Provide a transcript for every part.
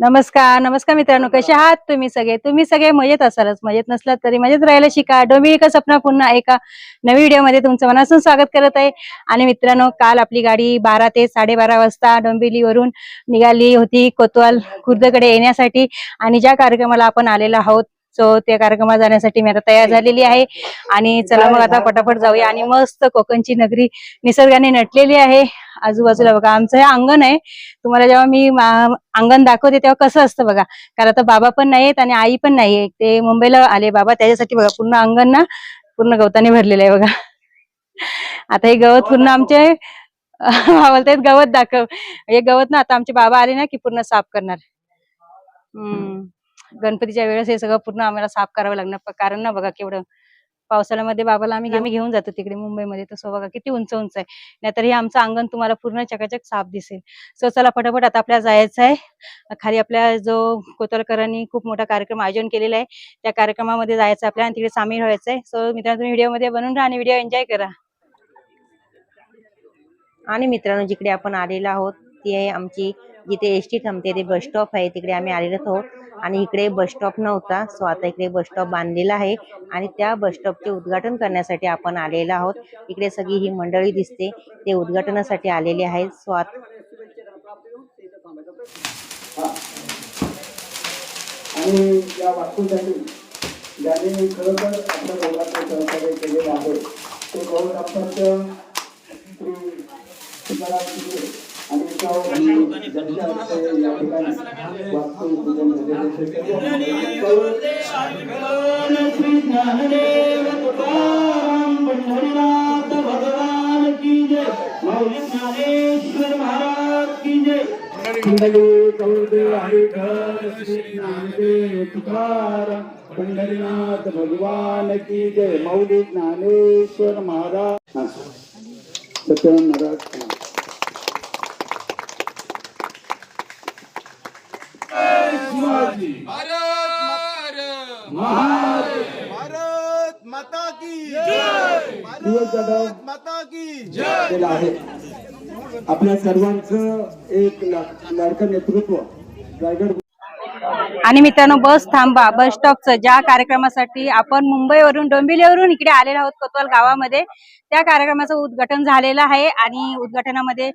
नमस्कार नमस्कार मित्रांनो कसे आहात तुम्ही सगळे? तुम्ही सगळे मजेत असालच मजेत नसलात तरी मजेत राहायला शिका. डोंबिवली का सपना पुन्हा एका नवीन व्हिडिओमध्ये तुमचं मनापासून स्वागत करत आहे. आणि मित्रांनो काल आपली गाडी बारा ते साडेबारा वाजता डोंबिवलीवरून निघाली होती कोतवाल खुर्दकडे येण्यासाठी. आणि ज्या कार्यक्रमाला आपण आलेलो आहोत सो त्या कार्यक्रमाला जाण्यासाठी मी आता तयार झालेली आहे. आणि चला मग आता पटापट जाऊया. आणि मस्त कोकणची नगरी निसर्गाने नटलेली आहे. आजूबाजूला बघा आमचं हे अंगण आहे. तुम्हाला जेव्हा मी अंगण दाखवते तेव्हा कसं असतं बघा. कारण आता बाबा पण नाहीयेत आणि आई पण नाहीये. ते मुंबईला आले. बाबा त्याच्यासाठी बघा पूर्ण अंगण ना पूर्ण गवताने भरलेलं आहे बघा. आता हे गवत पूर्ण आमचे बोलतायत गवत दाखव. हे गवत ना आता आमचे बाबा आले ना की पूर्ण साफ करणार. हम्म. गणपतीच्या वेळेस हे सगळं पूर्ण आम्हाला साफ करावं लागणार. कारण ना बघा केवढं पावसाळ्यामध्ये बाबाला आम्ही आम्ही घेऊन जातो तिकडे मुंबईमध्ये. तसं बघा किती उंच उंच आहे. नाहीतर हे आमचं अंगण तुम्हाला पूर्ण चकाचक साफ दिसेल. सो चला पटापट आता आपल्याला जायचं आहे. खाली आपल्या जो कोतरकरांनी खूप मोठा कार्यक्रम आयोजन केलेला आहे त्या कार्यक्रमामध्ये जायचं आहे आपल्याला आणि तिकडे सामील व्हायचं आहे. सो मित्रांनो तुम्ही व्हिडिओमध्ये बनून राहा आणि व्हिडिओ एन्जॉय करा. आणि मित्रांनो जिकडे आपण आलेलो आहोत ती आहे आमची जिथे एस टी थांबते ते बस स्टॉप आहे. तिकडे आम्ही आलेलो आहोत. आणि इकडे बस स्टॉप नव्हता. सो आता इकडे बस स्टॉप बांधलेला आहे. आणि त्या बस स्टॉपचे उद्घाटन करण्यासाठी आपण आलेलो आहोत. इकडे सगळी ही मंडळी दिसते. ते उद्घाटनासाठी आलेले आहेत. सो आणि या वास्तूसाठी ज्यांनी खरोखर आपल्या गौरवाचं सहकार्य केलेलं आहे ते गौरव डॉक्टरचं श्री तुकाराम श्री तुकाराम पंढरीनाथ भगवान की जय मौली ज्ञानेश्वर महाराज. की महाराज मंडळी कौदे हरिघर श्री ज्ञानदेव तुकाराम पंढरीनाथ भगवान की जय मौली ज्ञानेश्वर महाराज हा. सत्यवान महाराज भारत माता की। भारत माता की। केलं आहे. आपल्या सर्वांचं एक लाडकं नेतृत्व. रायगड आणि मित्रांनो बस थांबा. बस स्टॉपचं ज्या कार्यक्रमासाठी आपण मुंबईवरून डोंबिवलीवरून इकडे आलेलो आहोत कोतवाल गावामध्ये त्या कार्यक्रमाचं उद्घाटन झालेलं आहे. आणि उद्घाटनामध्ये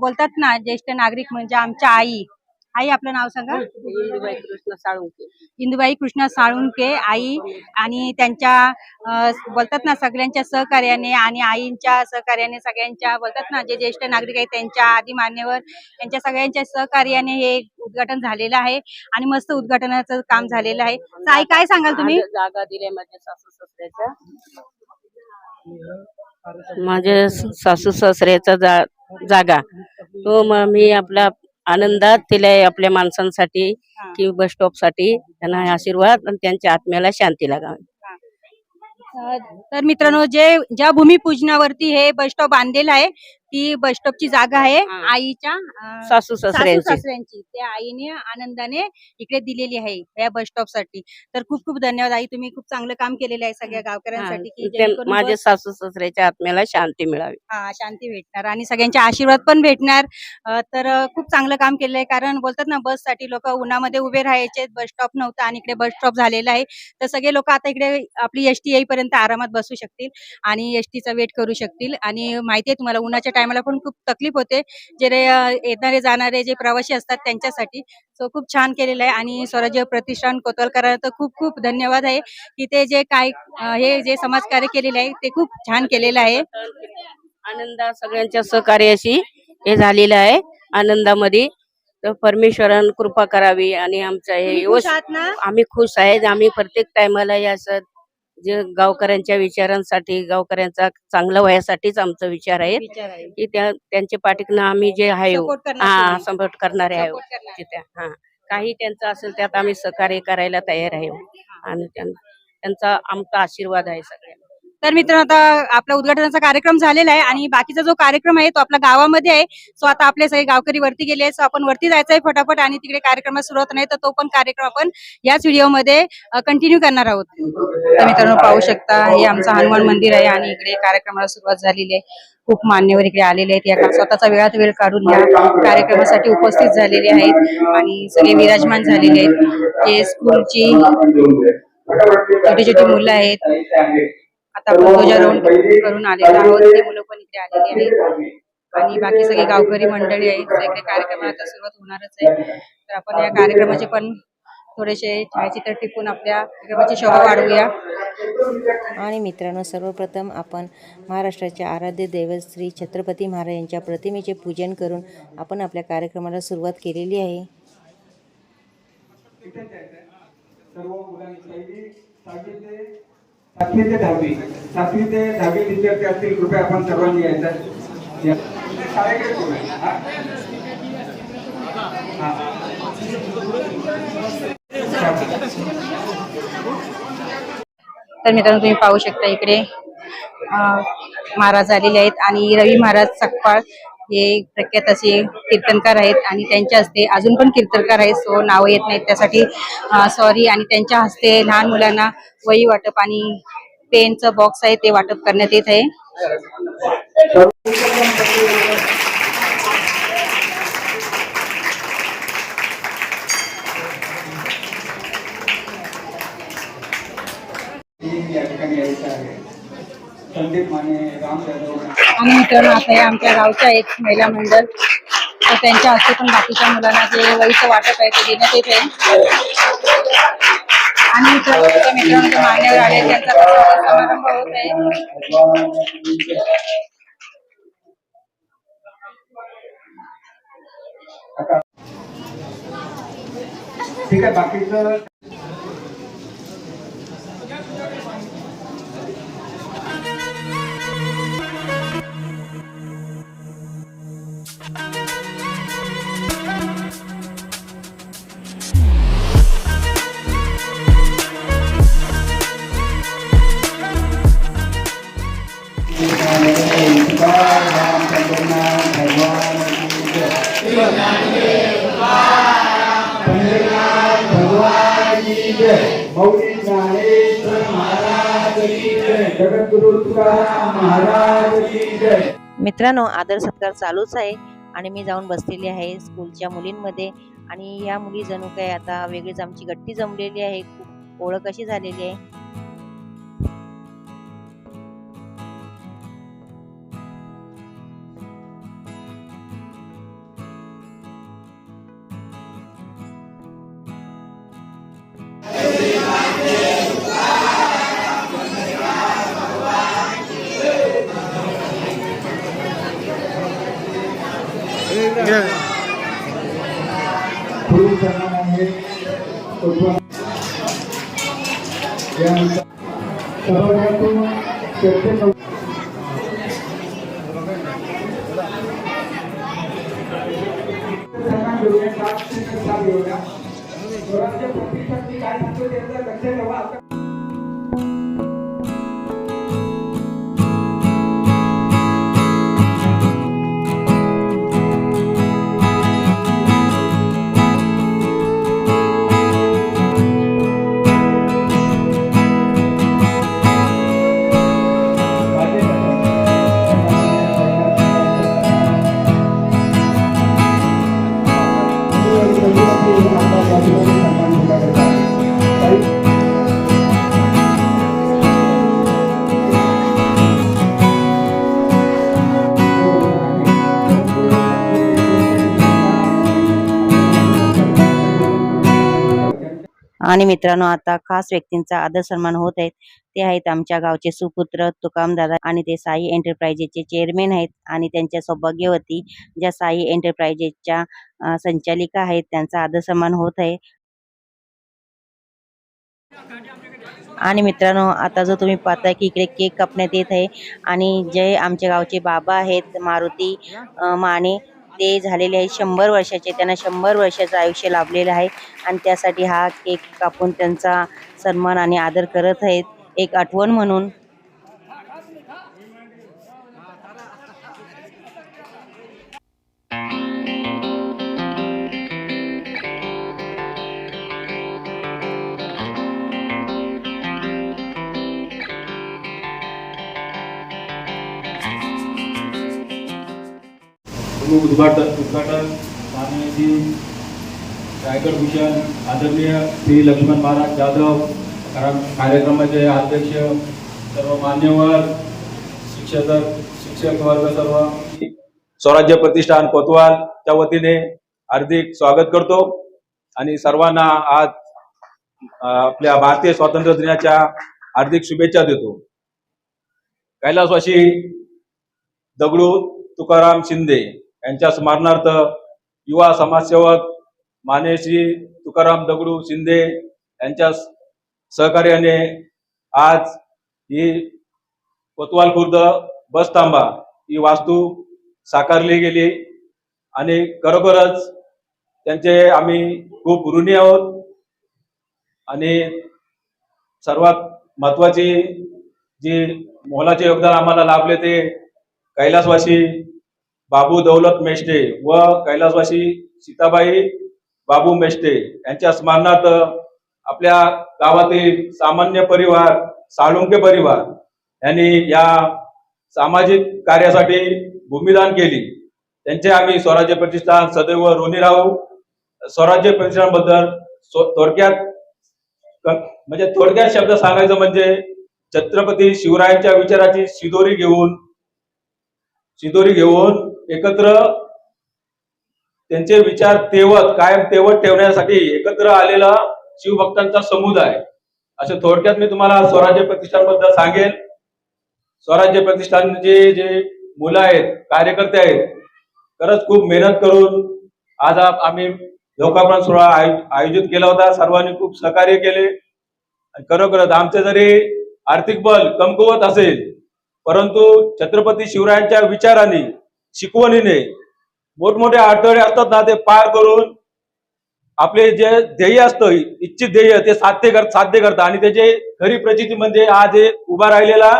बोलतात ना ज्येष्ठ नागरिक म्हणजे आमच्या आई. आई आपलं नाव सांगा? इंदुबाई कृष्ण साळुंके. इंदुबाई कृष्णा साळुंके आई आणि त्यांच्या बोलतात ना सगळ्यांच्या सहकार्याने आणि आईंच्या सहकार्याने सगळ्यांच्या बोलतात ना जे ज्येष्ठ नागरिक आहेत त्यांच्या आदी मान्यवर यांच्या सगळ्यांच्या सहकार्याने हे उद्घाटन झालेलं आहे आणि मस्त उद्घाटनाचं काम झालेलं आहे. तर आई काय सांगाल तुम्ही? जागा दिल्या माझ्या सासू सासऱ्याच्या. माझ्या सासू सासऱ्याचा जा, जागा. तो मग मी आपला आनंदात दिलाय आपल्या माणसांसाठी. कि बस स्टॉपसाठी. त्यांना आशीर्वाद आणि त्यांच्या आत्म्याला शांती लागावी. तर मित्रांनो जे ज्या भूमिपूजनावरती हे बस स्टॉप बांधलेलं आहे ती बस स्टॉपची जागा आहे. आईच्या अं, सासू सासू सासऱ्यांची. सासऱ्यांची त्या आईने आनंदाने इकडे दिलेली आहे या बस स्टॉपसाठी तर खूप खूप धन्यवाद आई तुम्ही खूप चांगलं काम केलेलं आहे सगळ्या गावकऱ्यांसाठी की हा, ते जेणेकरून माझ्या बस- सासू सासऱ्याच्या आत्म्याला शांती मिळावी. हा शांती भेटणार आणि सगळ्यांचे आशीर्वाद पण भेटणार. अं, तर अं, खूप चांगलं काम केलंय कारण बोलतात ना बससाठी लोक उन्हामध्ये उभे राहायचे. बस स्टॉप नव्हता आणि इकडे बस स्टॉप झालेला आहे. तर सगळे लोक आता इकडे आपली एसटी येईपर्यंत आरामात बसू शकतील आणि एसटीचा वेट करू शकतील. आणि माहिती आहे तुम्हाला उन्हाच्या टायमाला पण खूप तकलीफ होते. जे येणारे जाणारे जे प्रवासी असतात त्यांच्यासाठी. सो खूप छान केलेलं आहे आणि स्वराज्य प्रतिष्ठान कोतवालकरांना तर खूप खूप धन्यवाद आहे. की ते जे काय हे जे समाजकार्य केलेलं आहे ते खूप छान केलेलं आहे. आनंदा सगळ्यांच्या सहकार्याशी हे झालेलं आहे आनंदामध्ये. तर परमेश्वरान कृपा करावी आणि आमचं हे आम्ही खुश आहेत आम्ही प्रत्येक टायमाला या असं जे गावकऱ्यांच्या विचारांसाठी गावकऱ्यांचा चांगलं व्हायसाठीच आमचा विचार आहे. विचार आहे. की त्या त्यांच्या पाठीकनं आम्ही जे आहे Support करणार हा तुम्ही. सपोर्ट करणारे आहे. Support करणार. तिथे हा. काही त्यांचं असेल त्यात आम्ही सहकार्य करायला तयार आहे. आणि त्यां- त्यांचा आमचा आशीर्वाद आहे सगळ्यांना. तर मित्रांनो आता आपला उद्घाटनाचा कार्यक्रम झालेला आहे आणि बाकीचा जो कार्यक्रम आहे तो आपल्या गावामध्ये आहे. सो आता आपले सगळे गावकरी वरती गेले सो आपण वरती जायचं आहे फटाफट आणि तिकडे कार्यक्रमात सुरुवात नाही तर तो पण कार्यक्रम आपण याच व्हिडिओमध्ये कंटिन्यू करणार आहोत. तर मित्रांनो पाहू शकता हे आमचं हनुमान मंदिर आहे आणि इकडे कार्यक्रमाला सुरुवात झालेली आहे. खूप मान्यवर इकडे आलेले आहेत. या स्वतःचा वेळात वेळ काढून या कार्यक्रमासाठी उपस्थित झालेले आहेत आणि सगळे विराजमान झालेले आहेत. जे स्कूलची छोटी छोटी मुलं आहेत. आता आपण ध्वजारोहण करून आलेलो आहोत ते मुलं पण इकडे आलेली आहेत. आणि बाकी सगळे गावकरी मंडळी आहेत तर इकडे कार्यक्रमाला आता सुरुवात होणारच आहे. तर आपण या कार्यक्रमाचे पण थोडेसे छायाचित्र टिपून आपल्या कार्यक्रमाची शोभा वाढवूया. आणि मित्रांनो सर्वप्रथम आपण महाराष्ट्राचे आराध्य दैवत श्री छत्रपती महाराज यांच्या प्रतिमेचे पूजन करून आपण आपल्या कार्यक्रमाला सुरुवात केलेली आहे. सर्व मुलांनी सातवी ते दहावी. सातवी ते दहावी विद्यार्थी असतील कृपया आपण सर्वांनी यायचा. शाळेकडे तर मित्रांनो तुम्ही पाहू शकता इकडे महाराज आलेले आहेत आणि रवी महाराज सकपाळ हे प्रख्यात असे कीर्तनकार आहेत आणि त्यांच्या हस्ते अजून पण कीर्तनकार आहेत सो नावं येत नाहीत त्यासाठी. सॉरी आणि त्यांच्या हस्ते लहान मुलांना वही वाटप आणि पेनचं बॉक्स आहे ते वाटप करण्यात येत आहे. या ठिकाणी यायचं आहे. संदीप माने राम जाधव आणि मित्रांनो आता हे आमच्या गावच्या आहेत महिला मंडळ. तर त्यांच्या हस्ते पण बाकीच्या मुलांना जे वहीचं वाटप आहे ते देण्यात येत आहे. आणि जे मान्यवर आले त्यांचा समारंभ होत आहे. ठीक आहे बाकीचं मित्रांनो आदर सत्कार चालूच आहे आणि मी जाऊन बसलेली आहे स्कूलच्या मुलींमध्ये. आणि या मुली जणू काय आता वेगळीच आमची गट्टी जमलेली आहे. ओळख अशी झालेली आहे. काय सांगतो त्याचं लक्ष ठेवा आणि मित्रांनो आता खास व्यक्तींचा आदर सन्मान होत आहेत. ते आहेत आमच्या गावचे सुपुत्र तुकामदादा आणि ते साई एंटरप्राइजेसचे चेअरमॅन आहेत आणि त्यांच्या सौभाग्यवती ज्या साई एंटरप्राइजेसच्या संचालिका आहेत त्यांचा आदर सन्मान होत आहे. आणि मित्रांनो आता जो तुम्ही पाहताय की इकडे केक कापण्यात येत आहे. आणि जे आमच्या गावचे बाबा आहेत मारुती माने ते झालेले आहे. शंभर वर्षाचे त्यांना शंभर वर्षाचं आयुष्य लाभलेलं आहे. आणि त्यासाठी हा केक कापून त्यांचा सन्मान आणि आदर करत आहेत. एक आठवण म्हणून शुभ उद्घाटन उद्घाटन माननीयजी रायगड भूषण आदरणीय श्री लक्ष्मण महाराज जाधव कार्यक्रमाचे अध्यक्ष सर्व मान्यवर शिक्षक शिक्षक वर्ग सर्व. स्वराज्य प्रतिष्ठान कोतवाल त्या वतीने हार्दिक स्वागत करतो. आणि सर्वांना आज आपल्या भारतीय स्वातंत्र्य दिनाच्या हार्दिक शुभेच्छा देतो. कैलासवासी दगडू तुकाराम शिंदे. यांच्या स्मरणार्थ युवा समाजसेवक मानेश्री तुकाराम दगडू शिंदे यांच्या सहकार्याने आज ही कोतवाल खुर्द बस थांबा ही वास्तू साकारली गेली आणि खरोखरच त्यांचे आम्ही खूप ऋणी आहोत आणि सर्वात महत्वाची जी मोलाचे योगदान आम्हाला लाभले ते कैलासवासी बाबू दौलत मेष्टे व कैलासवासी सीताबाई बाबू मेष्टे यांच्या स्मरणार्थ आपल्या गावातील सामान्य परिवार साळुंके परिवार यांनी या सामाजिक कार्यासाठी भूमिदान केली. त्यांचे आम्ही स्वराज्य प्रतिष्ठान सदैव ऋणी राहू. स्वराज्य प्रतिष्ठानबद्दल थोडक्यात म्हणजे थोडक्यात शब्द सांगायचं म्हणजे छत्रपती शिवरायांच्या विचाराची शिदोरी घेऊन शिदोरी घेऊन एकत्र त्यांचे विचार तेवत कायम तेवत ठेवण्यासाठी एकत्र आलेला शिवभक्तांचा समुदाय. असे थोडक्यात मी तुम्हाला स्वराज्य प्रतिष्ठानबद्दल सांगेन. स्वराज्य प्रतिष्ठानचे जे मुलं आहेत कार्यकर्ते आहेत खरंच खूप मेहनत करून आज आम्ही लोकार्पण सोहळा आयोजित केला होता. सर्वांनी खूप सहकार्य केले. आणि खरोखरच आमचे जरी आर्थिक बल कमकुवत असेल परंतु छत्रपती शिवरायांच्या विचाराने शिकवणीने मोठमोठे अडथळे असतात ना ते पार करून आपले जे ध्येय असतं इच्छित ध्येय ते साध्य कर साध्य करतात. आणि त्याचे खरी प्रचिती म्हणजे आज हे उभा राहिलेला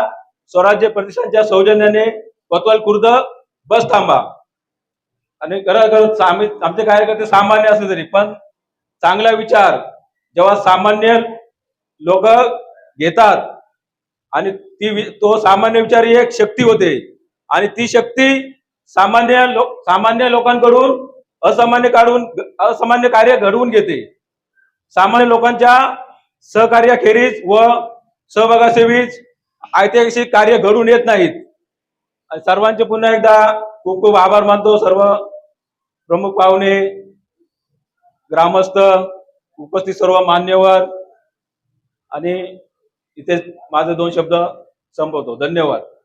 स्वराज्य प्रतिष्ठानच्या सौजन्याने कोतवाल खुर्द बस थांबा. आणि खरं खरं आम्ही आमचे कार्यकर्ते सामान्य असले तरी पण चांगला विचार जेव्हा सामान्य लोक घेतात आणि ती तो सामान्य विचार ही एक शक्ती होते. आणि ती शक्ती सामान्य लोक सामान्य लोकांकडून असामान्य काढून असामान्य कार्य घडवून घेते. सामान्य लोकांच्या सहकार्याखेरीज व सहभागासेवीच ऐतिहासिक कार्य घडून येत नाहीत. आणि सर्वांचे पुन्हा एकदा खूप खूप आभार मानतो. सर्व प्रमुख पाहुणे ग्रामस्थ उपस्थित सर्व मान्यवर आणि इथे माझे दोन शब्द संपवतो. धन्यवाद.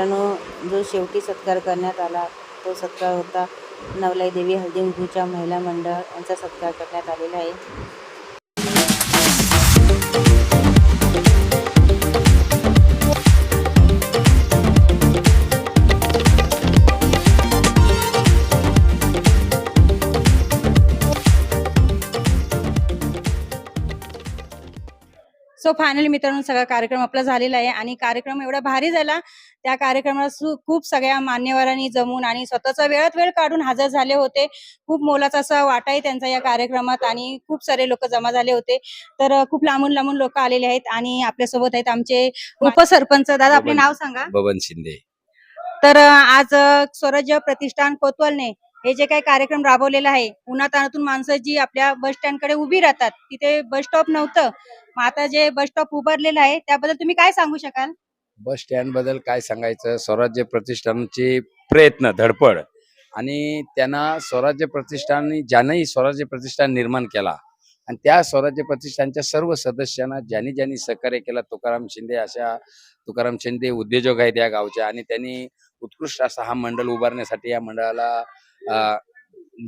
मित्रांनो जो शेवटी सत्कार करण्यात आला तो सत्कार होता नवलाई देवी हळदीकुंकूच्या महिला मंडळ यांचा सत्कार करण्यात आलेला आहे. सो फायनली मित्रांनो सगळा कार्यक्रम आपला झालेला आहे आणि कार्यक्रम एवढा भारी झाला. त्या कार्यक्रमाला खूप सगळ्या मान्यवरांनी जमून आणि स्वतःचा वेळात वेळ काढून हजर झाले होते. खूप मोलाचा असा वाटा आहे त्यांचा या कार्यक्रमात आणि खूप सारे लोक जमा झाले होते. तर खूप लांबून लांबून लोक आलेले आहेत आणि आपल्यासोबत आहेत आमचे उपसरपंच. दादा आपले. नाव सांगा. बबन शिंदे. तर आज स्वराज्य प्रतिष्ठान कोतवालने हे जे काही कार्यक्रम राबवलेला आहे उन्हातानातून माणसं जी आपल्या बस स्टँडकडे उभी राहतात तिथे बस स्टॉप नव्हतं. मग आता जे बस स्टॉप उभारलेलं आहे त्याबद्दल तुम्ही काय सांगू शकाल? बस स्टँडबद्दल काय सांगायचं? स्वराज्य प्रतिष्ठानचे प्रयत्न धडपड. आणि त्यांना स्वराज्य प्रतिष्ठान ज्यानंही स्वराज्य प्रतिष्ठान निर्माण केला आणि त्या स्वराज्य प्रतिष्ठानच्या सर्व सदस्यांना ज्यांनी ज्यांनी सहकार्य केला तुकाराम शिंदे अशा तुकाराम शिंदे उद्योजक आहेत या गावच्या आणि त्यांनी उत्कृष्ट असा हा मंडळ उभारण्यासाठी या मंडळाला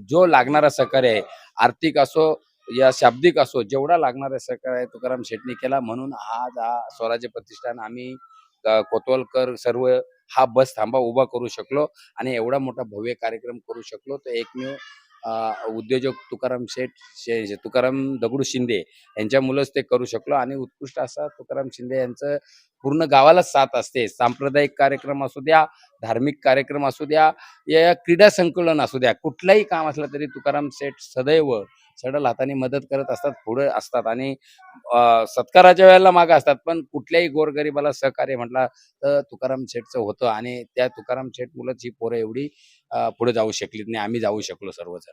जो लागणारा सहकार्य आहे आर्थिक असो या शाब्दिक असो जेवढा लागणारा सहकार्य आहे तुकाराम शेटणी केला म्हणून आज हा स्वराज्य प्रतिष्ठान आम्ही कोतवालकर सर्व हा बस थांबा उभा करू शकलो आणि एवढा मोठा भव्य कार्यक्रम करू शकलो. तर एकमेव उद्योजक तुकाराम शेठ शे शे- तुकाराम दगडू शिंदे यांच्यामुळेच ते करू शकलो. आणि उत्कृष्ट असा तुकाराम शिंदे यांचं पूर्ण गावालाच साथ असते. सांप्रदायिक कार्यक्रम असू द्या धार्मिक कार्यक्रम असू द्या या क्रीडा संकुलन असू द्या कुठलंही काम असलं तरी तुकाराम शेठ सदैव सडल हाताने मदत करत असतात पुढे असतात आणि सत्काराच्या वेळेला मागे असतात. पण कुठल्याही गोरगरिबाला सहकार्य म्हटला तर तुकाराम शेठचं होतं आणि त्या तुकाराम शेठ मुलंच ही पोरं एवढी पुढे जाऊ शकलीत नाही. आम्ही जाऊ शकलो सर्वजण.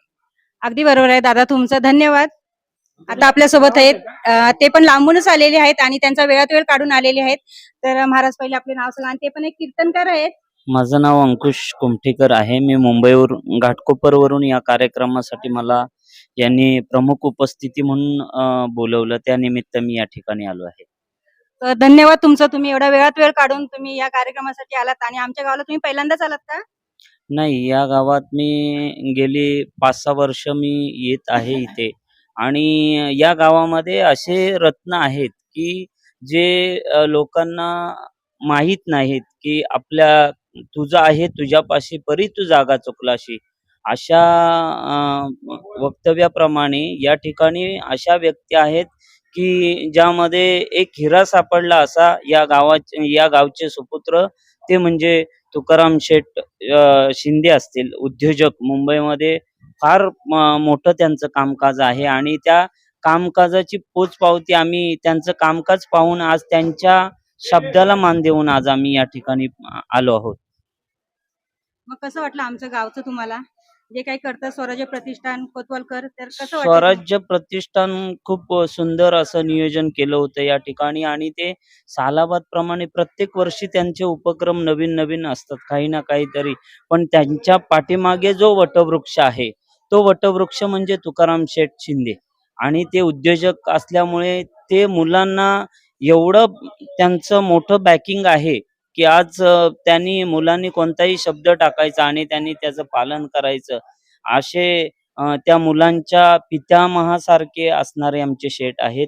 अगदी बरोबर आहे. दादा तुमचं धन्यवाद. आता आपल्यासोबत आहेत ते पण लांबूनच आलेले आहेत आणि त्यांचा वेळात वेळ काढून आलेले आहेत. तर महाराज पहिले आपले नाव सांगा आणि ते पण एक कीर्तनकार आहेत. माझं नाव अंकुश कुमठेकर आहे. मी मुंबईवरून घाटकोपरवरून या कार्यक्रमासाठी मला यांनी प्रमुख उपस्थिती म्हणून बोलवलं. त्यानिमित्त मी या ठिकाणी आलो आहे. तर धन्यवाद तुमचं. तुम्ही एवढा वेळात वेळ काढून तुम्ही या कार्यक्रमासाठी आलात आणि आमच्या गावाला तुम्ही पहिल्यांदाच आलात का? नाही या गावात मी गेली पाच सहा वर्ष मी येत आहे इथे. आणि या गावामध्ये असे रत्न आहेत की जे लोकांना माहीत नाहीत की आपल्या तुझं आहे तुझ्यापाशी परी तू जागा चुकलाशी. अशा वक्तव्याप्रमाणे या ठिकाणी अशा व्यक्ती आहेत की ज्यामध्ये एक हिरा सापडला असा या गावाचे या गावचे सुपुत्र ते म्हणजे तुकाराम शेठ शिंदे असतील उद्योजक. मुंबईमध्ये फार मोठं त्यांचं कामकाज आहे आणि त्या कामकाजाची पोचपावती आम्ही त्यांचं कामकाज पाहून आज त्यांच्या शब्दाला मान देऊन आज आम्ही या ठिकाणी आलो आहोत. मग कसं वाटलं आमचं गावचं तुम्हाला? जे काही करतात स्वराज्य प्रतिष्ठान कोतवालकर तर कसं स्वराज्य प्रतिष्ठान खूप सुंदर असं नियोजन केलं होतं या ठिकाणी आणि ते सालाबाद प्रमाणे प्रत्येक वर्षी त्यांचे उपक्रम नवीन नवीन असतात काही ना काहीतरी. पण त्यांच्या पाठीमागे जो वटवृक्ष आहे तो वटवृक्ष म्हणजे तुकाराम शेठ शिंदे. आणि ते उद्योजक असल्यामुळे ते मुलांना एवढं त्यांचं मोठं बॅकिंग आहे की आज त्यांनी मुलांनी कोणताही शब्द टाकायचा आणि त्यांनी त्याचं पालन करायचं. असे त्या मुलांच्या पितामहासारखे असणारे आमचे शेठ आहेत.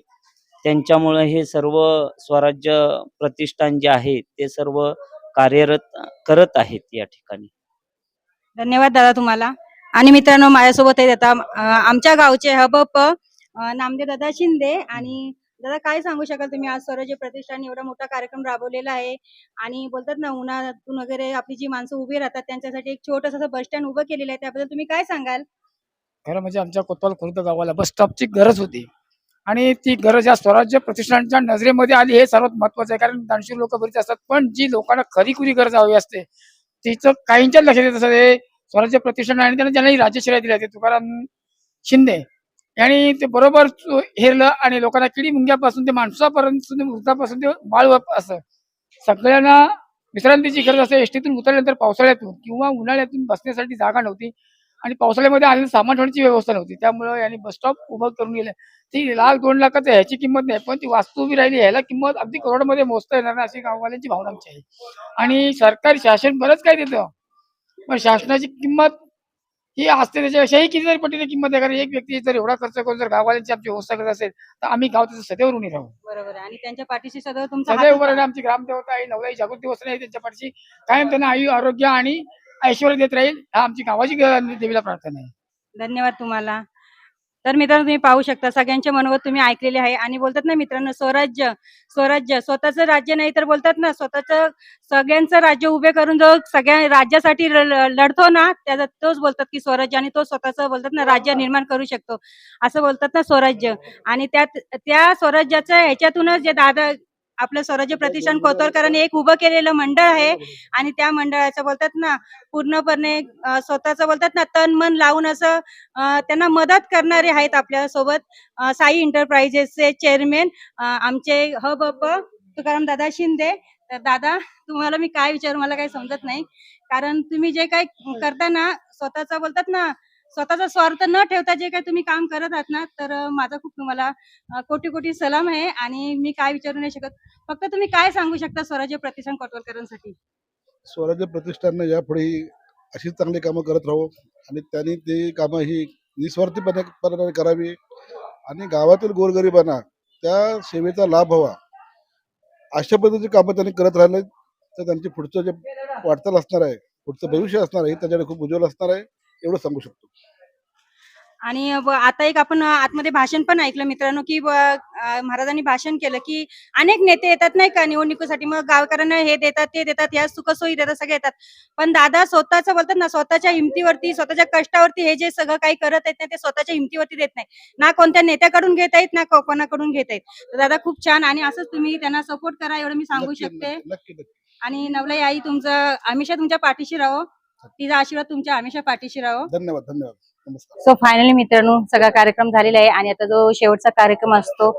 त्यांच्यामुळे हे सर्व स्वराज्य प्रतिष्ठान जे आहे ते सर्व कार्यरत करत आहेत या ठिकाणी. धन्यवाद दादा तुम्हाला. आणि मित्रांनो माझ्यासोबत आहेत आता आमच्या गावचे हबप नामदेव दादा शिंदे आणि दादा काय सांगू शकाल तुम्ही? आज स्वराज्य प्रतिष्ठान एवढा मोठा कार्यक्रम राबवलेला आहे आणि बोलतात ना उन्हातून वगैरे आपली जी माणसं उभी राहतात त्यांच्यासाठी एक छोटस असं बस स्टँड उभं केलेलं आहे. त्याबद्दल तुम्ही काय सांगाल? खरं म्हणजे आमच्या कोतवाल खुर्द गावाला बस स्टॉपची गरज होती. आणि ती गरज या स्वराज्य प्रतिष्ठानच्या नजरेमध्ये आली हे सर्वात महत्वाचं आहे. कारण दानशूर लोक बरीच असतात पण जी लोकांना खरी खुरी गरज हवी असते तिचं काहींच्या लक्षात येत असतं हे स्वराज्य प्रतिष्ठान आणि त्यांना ज्यांना राज्यश्रेय दिले ते तुकाराम शिंदे यांनी ते बरोबर हेरलं आणि लोकांना किडी मुंग्यापासून ते माणसापर्यंत वृद्धापासून ते बाळ असं. सगळ्यांना विश्रांतीची गरज असते. एसटीतून उतरल्यानंतर पावसाळ्यातून किंवा उन्हाळ्यातून बसण्यासाठी जागा नव्हती आणि पावसाळ्यामध्ये आलेलं सामान ठेवण्याची व्यवस्था नव्हती. त्यामुळे यांनी बस स्टॉप उभं करून गेलं ती लाख दोन लाखाचं ह्याची किंमत नाही पण ती वास्तू उभी राहिली. ह्याला किंमत अगदी करोडमध्ये मोजता येणार नाही अशी गाववाल्यांची भावना आमची आहे. आणि सरकारी शासन बरंच काय देतं. पण शासनाची किंमत ही असते त्याच्यापेक्षाही कितीतरी पटीने किंमत आहे. कारण एक व्यक्ती जर एवढा खर्च करून जर गाववाल्यांची आमची व्यवस्था करत असेल तर आम्ही गाव त्याचं सदैव ऋणी राहू. बरोबर आहे. आणि त्यांच्या पाठीशी सदैव तुमचा सदैव उभं होता. आमची ग्रामदेवता आहे नवलाई जागृती वस्त्र आहे त्यांच्या पाठीशी. कायम त्यांना आयु आरोग्य आणि ऐश्वर्य देत राहील हा आमची गावाची देवीला प्रार्थना आहे. धन्यवाद तुम्हाला. तर मित्रांनो तुम्ही पाहू शकता सगळ्यांचे मनोगत तुम्ही ऐकलेले आहे. आणि बोलतात ना मित्रांनो स्वराज्य स्वराज्य स्वतःचं राज्य नाही तर बोलतात ना स्वतःचं सगळ्यांचं राज्य उभे करून जो सगळ्या राज्यासाठी लढतो ना त्याचा तोच बोलतात की स्वराज्य आणि तो स्वतःचं बोलतात ना राज्य निर्माण करू शकतो. असं बोलतात ना स्वराज्य. आणि त्यात त्या स्वराज्याच्या ह्याच्यातूनच जे दादा आपलं स्वराज्य प्रतिष्ठान कोतवालकरांनी एक उभं केलेलं मंडळ आहे. आणि त्या मंडळाचं बोलतात ना पूर्णपणे स्वतःचं बोलतात ना तन मन लावून असं त्यांना मदत करणारे आहेत आपल्यासोबत साई एंटरप्राइजेसचे चेअरमॅन आमचे ह बप तुकाराम दादा शिंदे. तर दादा तुम्हाला मी काय विचारू मला काही समजत नाही. कारण तुम्ही जे काही करता ना स्वतःचा बोलतात ना स्वतःचा स्वार्थ न ठेवता जे काही तुम्ही काम करत आहात ना तर माझा खूप तुम्हाला कोटी कोटी सलाम आहे आणि मी काय विचारू नाही शकत. फक्त तुम्ही काय सांगू शकता स्वराज्य प्रतिष्ठान कोटवलकरांसाठी स्वराज्य प्रतिष्ठाननं यापुढे अशीच चांगली कामं करत राहू आणि त्यांनी ते कामं ही निस्वार्थीपणे करावी आणि गावातील गोरगरिबांना त्या सेवेचा लाभ हवा. अशा पद्धतीची कामं त्यांनी करत राहिले तर त्यांचे पुढचं जे वाटचाल असणार आहे पुढचं भविष्य असणार आहे हे त्याच्याकडे खूप उज्ज्वल असणार आहे. एवढं सांगू शकतो. आणि आता एक आपण आतमध्ये भाषण पण ऐकलं मित्रांनो की महाराजांनी भाषण केलं की अनेक नेते येतात नाही का निवडणुकीसाठी. मग गावकऱ्यांना हे देतात ते देतात ह्या सुखसोयी देतात सगळे येतात. पण दादा स्वतःच बोलतात ना स्वतःच्या हिमतीवरती स्वतःच्या कष्टावरती हे जे सगळं काही करत आहेत ना ते स्वतःच्या हिमतीवरती देत नाही ना कोणत्या नेत्याकडून घेत आहेत ना कोणाकडून घेत आहेत तर दादा खूप छान आणि असंच तुम्ही त्यांना सपोर्ट करा एवढं मी सांगू शकते. आणि नवलाई आई तुमचं हमेशा तुमच्या पाठीशी राहो. तिचा आशीर्वाद तुमच्या हमेशा पाठीशी राहो. धन्यवाद धन्यवाद. सो फायनली मित्रांनो सगळा कार्यक्रम झालेला आहे आणि आता जो शेवटचा कार्यक्रम असतो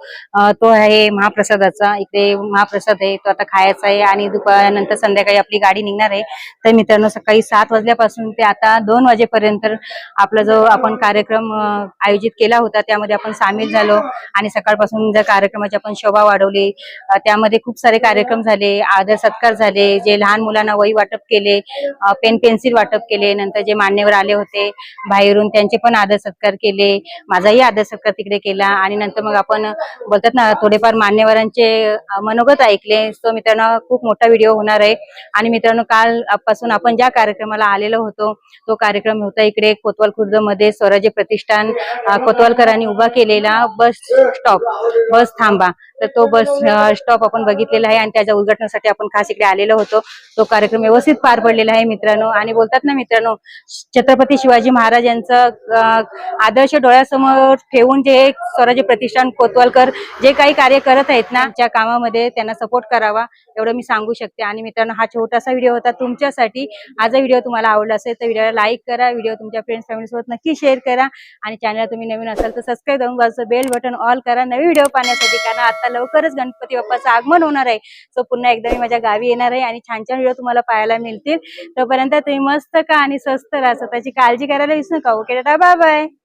तो आहे महाप्रसादाचा. इकडे महाप्रसाद आहे तो आता खायचा आहे आणि दुपारनंतर संध्याकाळी आपली गाडी निघणार आहे. तर मित्रांनो सकाळी सात वाजल्यापासून ते आता दोन वाजेपर्यंत आपला जो आपण कार्यक्रम आयोजित केला होता त्यामध्ये आपण सामील झालो आणि सकाळपासून ज्या कार्यक्रमाची आपण शोभा वाढवली त्यामध्ये खूप सारे कार्यक्रम झाले आदर सत्कार झाले जे लहान मुलांना वही वाटप केले पेन पेन्सिल वाटप केले नंतर जे मान्यवर आले होते बाहेरून त्यांचे पण आदर सत्कार केले माझाही आदर सत्कार तिकडे केला आणि नंतर मग आपण बोलतात ना थोडेफार मान्यवरांचे मनोगत ऐकले. सो मित्रांनो खूप मोठा व्हिडिओ होणार आहे. आणि मित्रांनो काल पासून आपण ज्या कार्यक्रमाला आलेलो होतो तो कार्यक्रम होता इकडे कोतवाल खुर्दमध्ये स्वराज्य प्रतिष्ठान कोतवालकरांनी उभा केलेला बस स्टॉप बस थांबा. तर तो बस स्टॉप आपण बघितलेला आहे आणि त्याच्या उद्घाटनासाठी आपण खास इकडे आलेलो होतो. तो कार्यक्रम व्यवस्थित पार पडलेला आहे मित्रांनो. आणि बोलतात ना मित्रांनो छत्रपती शिवाजी महाराज यांचं आदर्श डोळ्यासमोर ठेवून जे स्वराज्य प्रतिष्ठान कोतवालकर जे काही कार्य करत आहेत ना त्या कामामध्ये त्यांना सपोर्ट करावा एवढं मी सांगू शकते. आणि मित्रांनो हा छोटासा व्हिडिओ होता तुमच्यासाठी. हा व्हिडिओ तुम्हाला आवडला असेल तर व्हिडिओला लाईक करा व्हिडिओ तुमच्या फ्रेंड्स फॅमिलीसोबत नक्की शेअर करा. आणि चॅनल तुम्ही नवीन असाल तर सबस्क्राईब करून बाजूचं बेल बटन ऑल करा. नवी व्हिडिओ पाहण्यासाठी कारण आता लवकरच गणपती बाप्पाचं आगमन होणार आहे. सो पुन्हा एकदा मी माझ्या गावी येणार आहे आणि छान छान व्हिडिओ तुम्हाला पाहायला मिळतील. तोपर्यंत तुम्ही मस्त का आणि स्वस्त राहा. स्वतःची काळजी करायला विसरू नका ओके querida, bye bye.